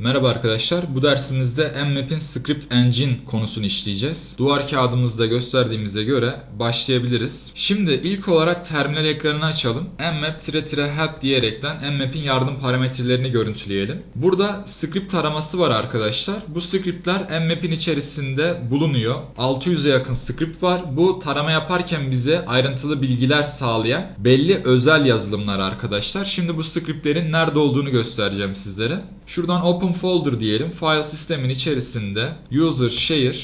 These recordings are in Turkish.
Merhaba arkadaşlar. Bu dersimizde Mmap'in Script Engine konusunu işleyeceğiz. Duvar kağıdımızda gösterdiğimize göre başlayabiliriz. Şimdi ilk olarak terminal ekranını açalım. mmap-help diyerekten Mmap'in yardım parametrelerini görüntüleyelim. Burada script taraması var arkadaşlar. Bu scriptler Mmap'in içerisinde bulunuyor. 600'e yakın script var. Bu tarama yaparken bize ayrıntılı bilgiler sağlayan belli özel yazılımlar arkadaşlar. Şimdi bu scriptlerin nerede olduğunu göstereceğim sizlere. Şuradan open folder diyelim. File sistemin içerisinde user share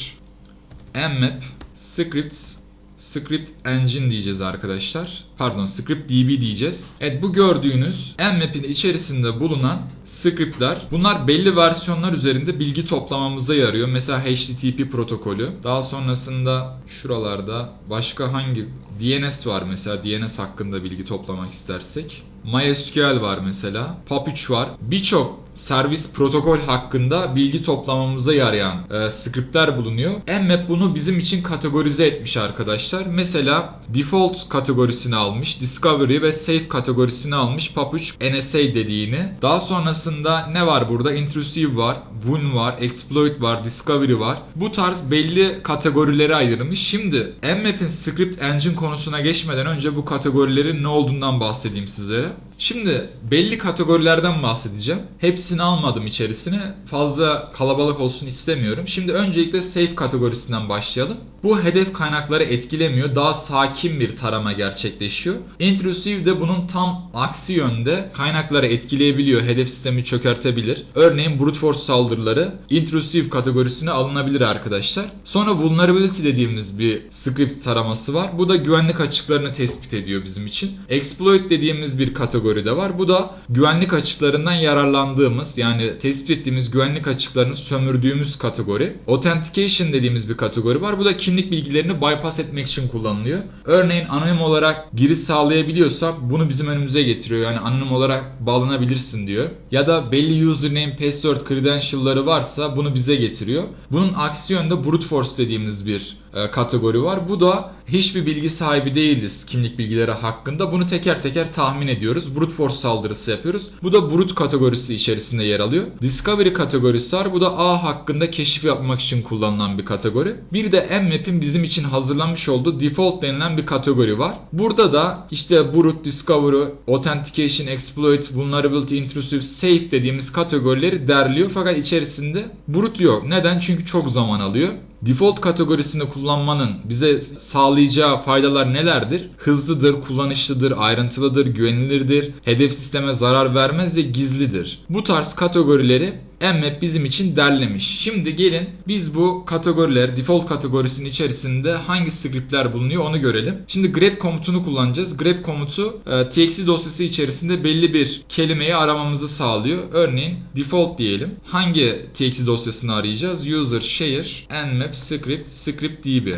mmap scripts script engine diyeceğiz arkadaşlar. Pardon script db diyeceğiz. Evet bu gördüğünüz mmap'in içerisinde bulunan scriptler bunlar belli versiyonlar üzerinde bilgi toplamamıza yarıyor. Mesela HTTP protokolü. Daha sonrasında şuralarda başka hangi DNS var mesela DNS hakkında bilgi toplamak istersek. MySQL var mesela. POP3 var. Birçok servis protokol hakkında bilgi toplamamıza yarayan e, scriptler bulunuyor. Mmap bunu bizim için kategorize etmiş arkadaşlar. Mesela default kategorisini almış, discovery ve safe kategorisini almış POP3 NSA dediğini. Daha sonrasında ne var burada? Intrusive var, Wun var, exploit var, discovery var. Bu tarz belli kategorilere ayrılmış. Şimdi Mmap'in script engine konusuna geçmeden önce bu kategorilerin ne olduğundan bahsedeyim sizlere. Şimdi belli kategorilerden bahsedeceğim. Hepsini almadım içerisine. Fazla kalabalık olsun istemiyorum. Şimdi öncelikle safe kategorisinden başlayalım. Bu hedef kaynakları etkilemiyor. Daha sakin bir tarama gerçekleşiyor. Intrusive de bunun tam aksi yönde kaynakları etkileyebiliyor. Hedef sistemi çökertebilir. Örneğin brute force saldırıları intrusive kategorisine alınabilir arkadaşlar. Sonra vulnerability dediğimiz bir script taraması var. Bu da güvenlik açıklarını tespit ediyor bizim için. Exploit dediğimiz bir kategori de var. Bu da güvenlik açıklarından yararlandığımız yani tespit ettiğimiz güvenlik açıklarını sömürdüğümüz kategori. Authentication dediğimiz bir kategori var. Bu da kimlik bilgilerini bypass etmek için kullanılıyor. Örneğin anonim olarak giriş sağlayabiliyorsak bunu bizim önümüze getiriyor. Yani anonim olarak bağlanabilirsin diyor. Ya da belli username, password, credential'ları varsa bunu bize getiriyor. Bunun aksi yönde brute force dediğimiz bir kategori var. Bu da hiçbir bilgi sahibi değiliz kimlik bilgileri hakkında. Bunu teker teker tahmin ediyoruz. Brute force saldırısı yapıyoruz. Bu da brute kategorisi içerisinde yer alıyor. Discovery kategorisi var. Bu da A hakkında keşif yapmak için kullanılan bir kategori. Bir de Mmap'in bizim için hazırlanmış olduğu default denilen bir kategori var. Burada da işte brute, discovery, authentication, exploit, vulnerability, intrusive, safe dediğimiz kategorileri derliyor. Fakat içerisinde brute yok. Neden? Çünkü çok zaman alıyor. Default kategorisini kullanmanın bize sağlayacağı faydalar nelerdir? Hızlıdır, kullanışlıdır, ayrıntılıdır, güvenilirdir, hedef sisteme zarar vermez ve gizlidir. Bu tarz kategorileri Mmap bizim için derlemiş. Şimdi gelin biz bu kategoriler default kategorisinin içerisinde hangi scriptler bulunuyor onu görelim. Şimdi grep komutunu kullanacağız. Grep komutu e, txt dosyası içerisinde belli bir kelimeyi aramamızı sağlıyor. Örneğin default diyelim. Hangi txt dosyasını arayacağız? User share nmap script script db.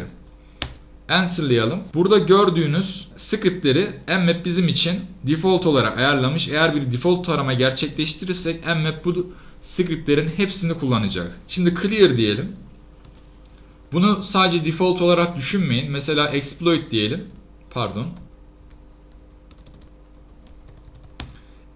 Enter'layalım. Burada gördüğünüz scriptleri Mmap bizim için default olarak ayarlamış. Eğer bir default tarama gerçekleştirirsek Mmap bu scriptlerin hepsini kullanacak. Şimdi clear diyelim. Bunu sadece default olarak düşünmeyin. Mesela exploit diyelim. Pardon.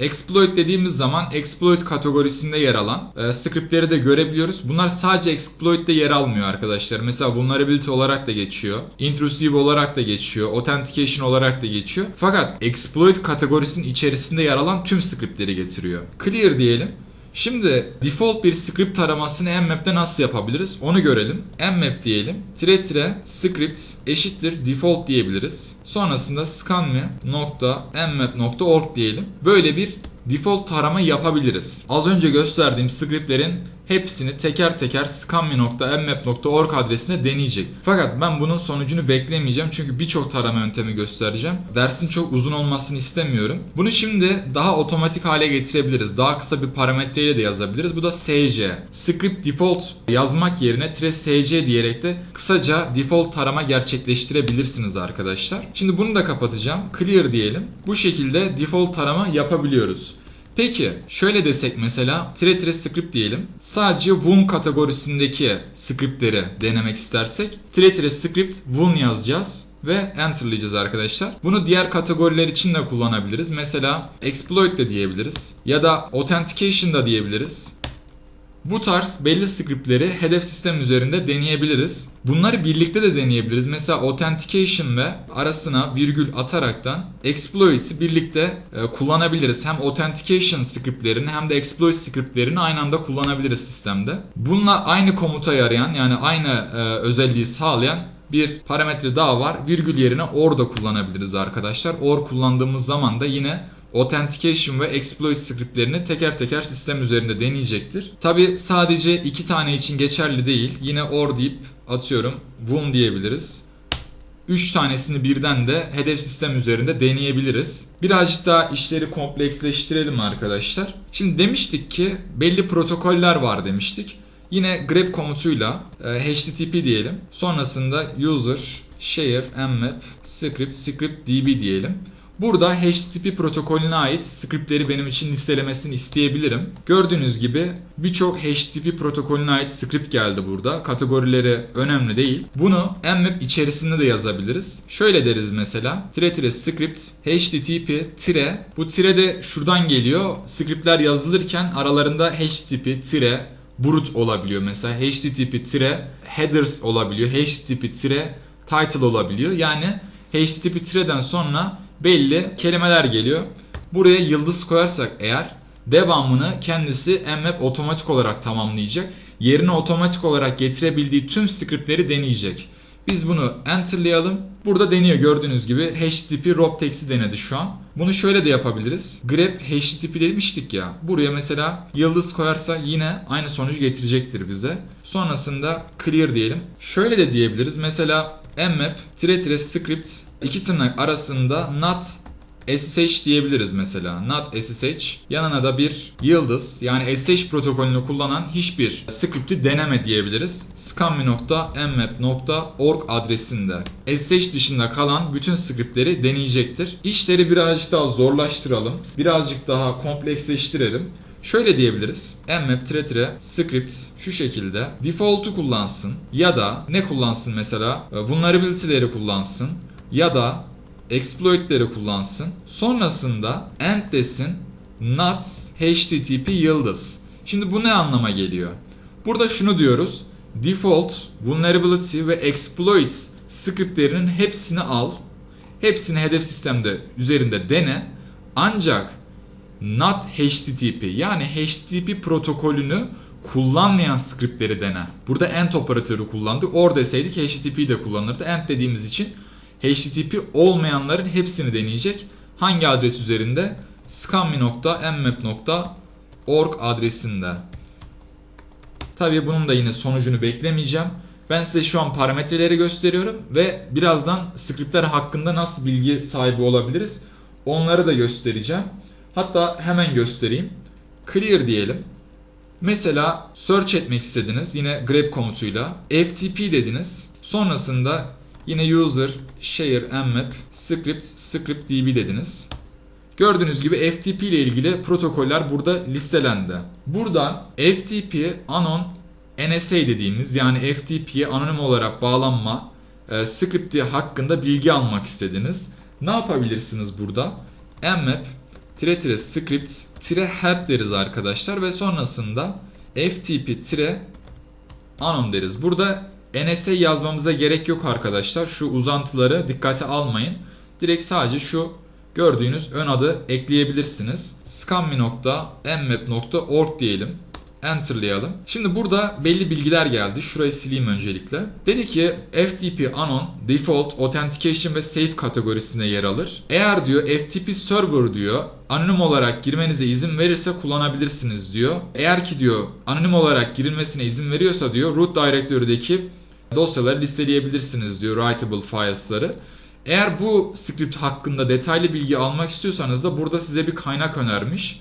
Exploit dediğimiz zaman exploit kategorisinde yer alan e, scriptleri de görebiliyoruz. Bunlar sadece exploit'te yer almıyor arkadaşlar. Mesela vulnerability olarak da geçiyor. Intrusive olarak da geçiyor. Authentication olarak da geçiyor. Fakat exploit kategorisinin içerisinde yer alan tüm scriptleri getiriyor. Clear diyelim. Şimdi default bir script taramasını mmap'te nasıl yapabiliriz onu görelim. mmap diyelim. Tire tire script eşittir default diyebiliriz. Sonrasında scanme.mmap.org diyelim. Böyle bir default tarama yapabiliriz. Az önce gösterdiğim scriptlerin hepsini teker teker scanme.mmap.org adresine deneyecek. Fakat ben bunun sonucunu beklemeyeceğim çünkü birçok tarama yöntemi göstereceğim. Dersin çok uzun olmasını istemiyorum. Bunu şimdi daha otomatik hale getirebiliriz. Daha kısa bir parametreyle de yazabiliriz. Bu da sc. Script default yazmak yerine -sc diyerek de kısaca default tarama gerçekleştirebilirsiniz arkadaşlar. Şimdi bunu da kapatacağım. Clear diyelim. Bu şekilde default tarama yapabiliyoruz. Peki şöyle desek mesela tire tire script diyelim. Sadece Wun kategorisindeki scriptleri denemek istersek tire tire script Wun yazacağız ve enterlayacağız arkadaşlar. Bunu diğer kategoriler için de kullanabiliriz. Mesela exploit de diyebiliriz ya da authentication da diyebiliriz. Bu tarz belli scriptleri hedef sistem üzerinde deneyebiliriz. Bunları birlikte de deneyebiliriz. Mesela authentication ve arasına virgül ataraktan exploit'i birlikte e, kullanabiliriz. Hem authentication scriptlerini hem de exploit scriptlerini aynı anda kullanabiliriz sistemde. Bununla aynı komuta yarayan yani aynı e, özelliği sağlayan bir parametre daha var. Virgül yerine or da kullanabiliriz arkadaşlar. Or kullandığımız zaman da yine Authentication ve Exploit scriptlerini teker teker sistem üzerinde deneyecektir. Tabi sadece iki tane için geçerli değil. Yine or deyip atıyorum won diyebiliriz. 3 tanesini birden de hedef sistem üzerinde deneyebiliriz. Birazcık daha işleri kompleksleştirelim arkadaşlar. Şimdi demiştik ki belli protokoller var demiştik. Yine grep komutuyla e, http diyelim. Sonrasında user share mmap script script db diyelim. Burada HTTP protokolüne ait scriptleri benim için listelemesini isteyebilirim. Gördüğünüz gibi birçok HTTP protokolüne ait script geldi burada. Kategorileri önemli değil. Bunu mmap içerisinde de yazabiliriz. Şöyle deriz mesela. Tire tire script http tire. Bu tire de şuradan geliyor. Scriptler yazılırken aralarında http tire brut olabiliyor mesela. http tire headers olabiliyor. http tire title olabiliyor. Yani http tire'den sonra belli kelimeler geliyor. Buraya yıldız koyarsak eğer devamını kendisi mmap otomatik olarak tamamlayacak. Yerine otomatik olarak getirebildiği tüm scriptleri deneyecek. Biz bunu enterlayalım. Burada deniyor gördüğünüz gibi HTTP Robtex'i denedi şu an. Bunu şöyle de yapabiliriz. grep HTTP demiştik ya. Buraya mesela yıldız koyarsa yine aynı sonucu getirecektir bize. Sonrasında clear diyelim. Şöyle de diyebiliriz. Mesela mmap tire tire script iki tırnak arasında not SSH diyebiliriz mesela. Not SSH. Yanına da bir yıldız yani SSH protokolünü kullanan hiçbir script'i deneme diyebiliriz. scammi.mmap.org adresinde. SSH dışında kalan bütün script'leri deneyecektir. İşleri birazcık daha zorlaştıralım. Birazcık daha kompleksleştirelim. Şöyle diyebiliriz. mmap tire tire script şu şekilde default'u kullansın ya da ne kullansın mesela vulnerability'leri kullansın ya da exploit'leri kullansın. Sonrasında end desin not http yıldız. Şimdi bu ne anlama geliyor? Burada şunu diyoruz. Default, vulnerability ve exploit scriptlerinin hepsini al. Hepsini hedef sistemde üzerinde dene. Ancak not HTTP yani HTTP protokolünü kullanmayan scriptleri dene. Burada end operatörü kullandık. Or deseydik HTTP'yi de kullanırdı. End dediğimiz için HTTP olmayanların hepsini deneyecek. Hangi adres üzerinde? scammi.mmap.org adresinde. Tabii bunun da yine sonucunu beklemeyeceğim. Ben size şu an parametreleri gösteriyorum ve birazdan scriptler hakkında nasıl bilgi sahibi olabiliriz onları da göstereceğim. Hatta hemen göstereyim. Clear diyelim. Mesela search etmek istediniz yine grep komutuyla. FTP dediniz. Sonrasında yine user share mmap script script db dediniz. Gördüğünüz gibi FTP ile ilgili protokoller burada listelendi. Buradan FTP anon NSA dediğimiz yani FTP'ye anonim olarak bağlanma e, scripti hakkında bilgi almak istediniz. Ne yapabilirsiniz burada? mmap tire tire script tire help deriz arkadaşlar ve sonrasında ftp tire anon deriz. Burada NSA yazmamıza gerek yok arkadaşlar. Şu uzantıları dikkate almayın. Direkt sadece şu gördüğünüz ön adı ekleyebilirsiniz. scammi.mmap.org diyelim. Enter'layalım. Şimdi burada belli bilgiler geldi. Şurayı sileyim öncelikle. Dedi ki FTP anon, default, authentication ve safe kategorisinde yer alır. Eğer diyor FTP server diyor anonim olarak girmenize izin verirse kullanabilirsiniz diyor. Eğer ki diyor anonim olarak girilmesine izin veriyorsa diyor root directory'deki dosyaları listeleyebilirsiniz diyor writable files'ları. Eğer bu script hakkında detaylı bilgi almak istiyorsanız da burada size bir kaynak önermiş.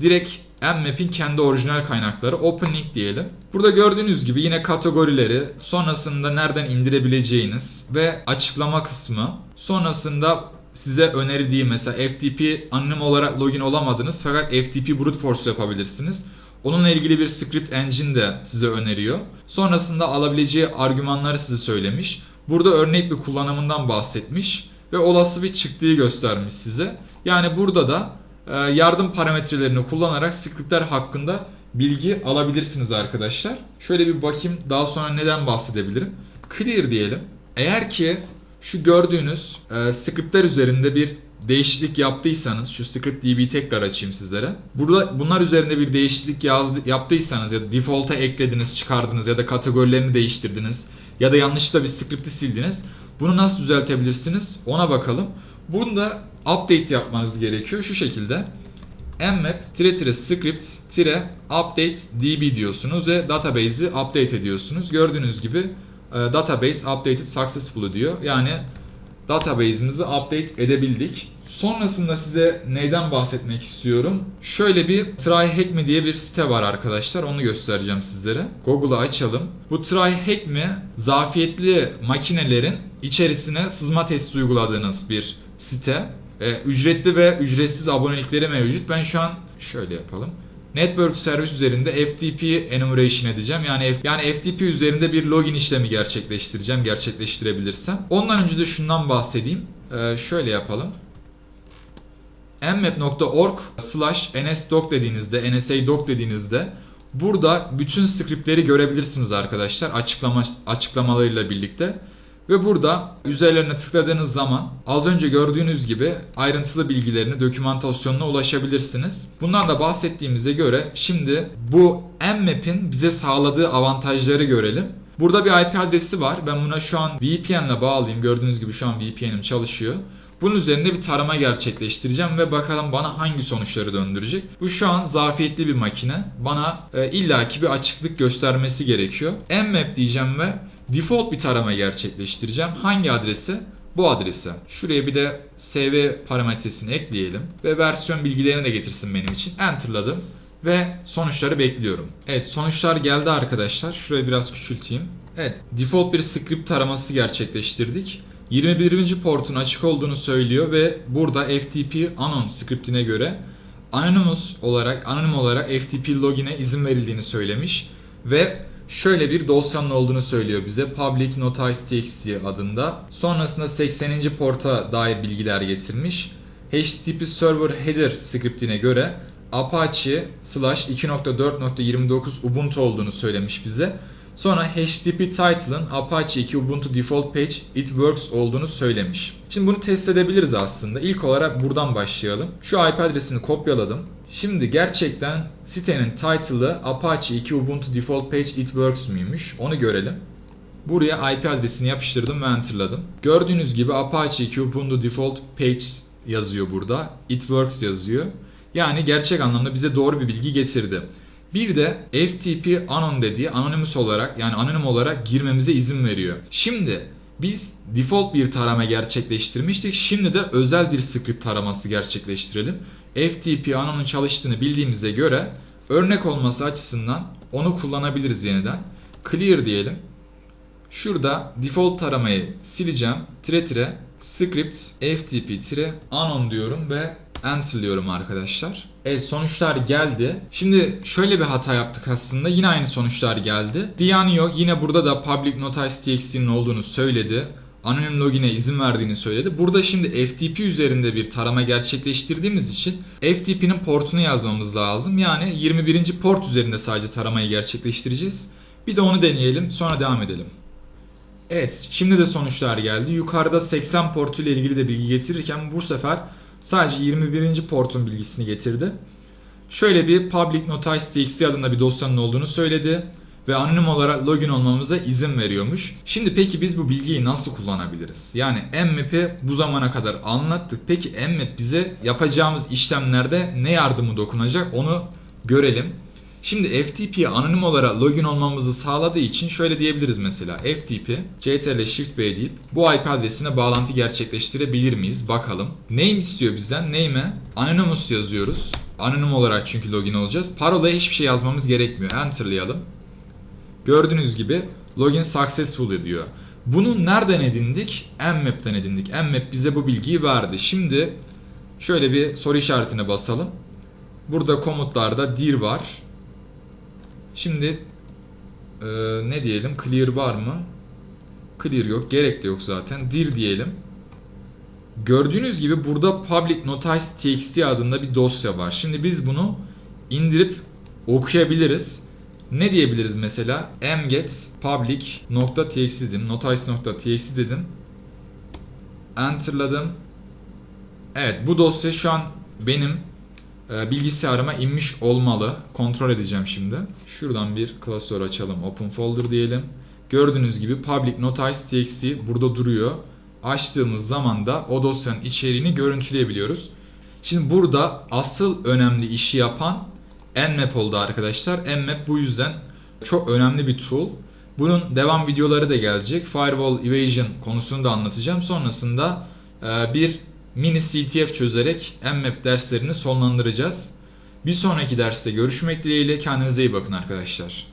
Direkt mmap'in kendi orijinal kaynakları OpenLink diyelim. Burada gördüğünüz gibi yine kategorileri, sonrasında nereden indirebileceğiniz ve açıklama kısmı, sonrasında size önerdiği mesela FTP anonim olarak login olamadınız fakat FTP brute force yapabilirsiniz. Onunla ilgili bir script engine de size öneriyor. Sonrasında alabileceği argümanları size söylemiş. Burada örnek bir kullanımından bahsetmiş ve olası bir çıktığı göstermiş size. Yani burada da e, yardım parametrelerini kullanarak scriptler hakkında bilgi alabilirsiniz arkadaşlar. Şöyle bir bakayım daha sonra neden bahsedebilirim. Clear diyelim. Eğer ki şu gördüğünüz e, scriptler üzerinde bir değişiklik yaptıysanız şu script db tekrar açayım sizlere. Burada bunlar üzerinde bir değişiklik yazdı, yaptıysanız ya da default'a eklediniz, çıkardınız ya da kategorilerini değiştirdiniz ya da yanlışlıkla bir script'i sildiniz. Bunu nasıl düzeltebilirsiniz? Ona bakalım. Bunu da update yapmanız gerekiyor şu şekilde mmap-script-update db diyorsunuz ve database'i update ediyorsunuz. Gördüğünüz gibi e, database updated successfully diyor. Yani database'imizi update edebildik. Sonrasında size neyden bahsetmek istiyorum? Şöyle bir TryHackMe diye bir site var arkadaşlar. Onu göstereceğim sizlere. Google'ı açalım. Bu TryHackMe zafiyetli makinelerin içerisine sızma testi uyguladığınız bir site. Ee, ücretli ve ücretsiz abonelikleri mevcut. Ben şu an şöyle yapalım. Network servis üzerinde FTP enumeration edeceğim. Yani F, yani FTP üzerinde bir login işlemi gerçekleştireceğim. Gerçekleştirebilirsem. Ondan önce de şundan bahsedeyim. Ee, şöyle yapalım mmap.org slash nsdoc dediğinizde, nsadoc dediğinizde burada bütün scriptleri görebilirsiniz arkadaşlar açıklama açıklamalarıyla birlikte. Ve burada üzerlerine tıkladığınız zaman az önce gördüğünüz gibi ayrıntılı bilgilerini, dokümantasyonuna ulaşabilirsiniz. Bundan da bahsettiğimize göre şimdi bu mmap'in bize sağladığı avantajları görelim. Burada bir IP adresi var. Ben buna şu an VPN ile bağlayayım. Gördüğünüz gibi şu an VPN'im çalışıyor. Bunun üzerinde bir tarama gerçekleştireceğim ve bakalım bana hangi sonuçları döndürecek. Bu şu an zafiyetli bir makine. Bana e, illaki bir açıklık göstermesi gerekiyor. mmap diyeceğim ve default bir tarama gerçekleştireceğim. Hangi adrese? Bu adrese. Şuraya bir de SV parametresini ekleyelim ve versiyon bilgilerini de getirsin benim için. Enter'ladım ve sonuçları bekliyorum. Evet sonuçlar geldi arkadaşlar. Şurayı biraz küçülteyim. Evet default bir script taraması gerçekleştirdik. 21. portun açık olduğunu söylüyor ve burada FTP anon scriptine göre anonymous olarak anonim olarak FTP login'e izin verildiğini söylemiş ve şöyle bir dosyanın olduğunu söylüyor bize public notice.txt adında. Sonrasında 80. porta dair bilgiler getirmiş. HTTP server header scriptine göre Apache slash 2.4.29 Ubuntu olduğunu söylemiş bize. Sonra HTTP title'ın Apache 2 Ubuntu default page it works olduğunu söylemiş. Şimdi bunu test edebiliriz aslında. İlk olarak buradan başlayalım. Şu IP adresini kopyaladım. Şimdi gerçekten sitenin title'ı Apache 2 Ubuntu default page it works muymuş? Onu görelim. Buraya IP adresini yapıştırdım ve enterladım. Gördüğünüz gibi Apache 2 Ubuntu default page yazıyor burada. It works yazıyor. Yani gerçek anlamda bize doğru bir bilgi getirdi. Bir de FTP anon dediği anonymous olarak yani anonim olarak girmemize izin veriyor. Şimdi biz default bir tarama gerçekleştirmiştik. Şimdi de özel bir script taraması gerçekleştirelim. FTP anonun çalıştığını bildiğimize göre örnek olması açısından onu kullanabiliriz yeniden. Clear diyelim. Şurada default taramayı sileceğim. Tire tire script ftp tire anon diyorum ve enterliyorum arkadaşlar. Evet sonuçlar geldi. Şimdi şöyle bir hata yaptık aslında. Yine aynı sonuçlar geldi. Dianio yine burada da public notice txt'nin olduğunu söyledi. Anonim login'e izin verdiğini söyledi. Burada şimdi FTP üzerinde bir tarama gerçekleştirdiğimiz için FTP'nin portunu yazmamız lazım. Yani 21. port üzerinde sadece taramayı gerçekleştireceğiz. Bir de onu deneyelim sonra devam edelim. Evet şimdi de sonuçlar geldi. Yukarıda 80 portu ile ilgili de bilgi getirirken bu sefer sadece 21. portun bilgisini getirdi. Şöyle bir public notice.txt adında bir dosyanın olduğunu söyledi ve anonim olarak login olmamıza izin veriyormuş. Şimdi peki biz bu bilgiyi nasıl kullanabiliriz? Yani mmap'i bu zamana kadar anlattık. Peki mmap bize yapacağımız işlemlerde ne yardımı dokunacak onu görelim. Şimdi FTP'ye anonim olarak login olmamızı sağladığı için şöyle diyebiliriz mesela FTP CTRL Shift B deyip bu IP adresine bağlantı gerçekleştirebilir miyiz? Bakalım. Name istiyor bizden. Name'e anonymous yazıyoruz. Anonim olarak çünkü login olacağız. Parolaya hiçbir şey yazmamız gerekmiyor. Enter'layalım. Gördüğünüz gibi login successful diyor. Bunu nereden edindik? Mmap'ten edindik. Mmap bize bu bilgiyi verdi. Şimdi şöyle bir soru işaretine basalım. Burada komutlarda dir var. Şimdi e, ne diyelim? Clear var mı? Clear yok. Gerek de yok zaten. Dir diyelim. Gördüğünüz gibi burada public notice txt adında bir dosya var. Şimdi biz bunu indirip okuyabiliriz. Ne diyebiliriz mesela? mget public nokta txt dedim. notice nokta txt dedim. Enter'ladım. Evet bu dosya şu an benim bilgisayarıma inmiş olmalı. Kontrol edeceğim şimdi. Şuradan bir klasör açalım. Open folder diyelim. Gördüğünüz gibi public notice txt burada duruyor. Açtığımız zaman da o dosyanın içeriğini görüntüleyebiliyoruz. Şimdi burada asıl önemli işi yapan Nmap oldu arkadaşlar. Nmap bu yüzden çok önemli bir tool. Bunun devam videoları da gelecek. Firewall Evasion konusunu da anlatacağım. Sonrasında e, bir mini CTF çözerek Nmap derslerini sonlandıracağız. Bir sonraki derste görüşmek dileğiyle kendinize iyi bakın arkadaşlar.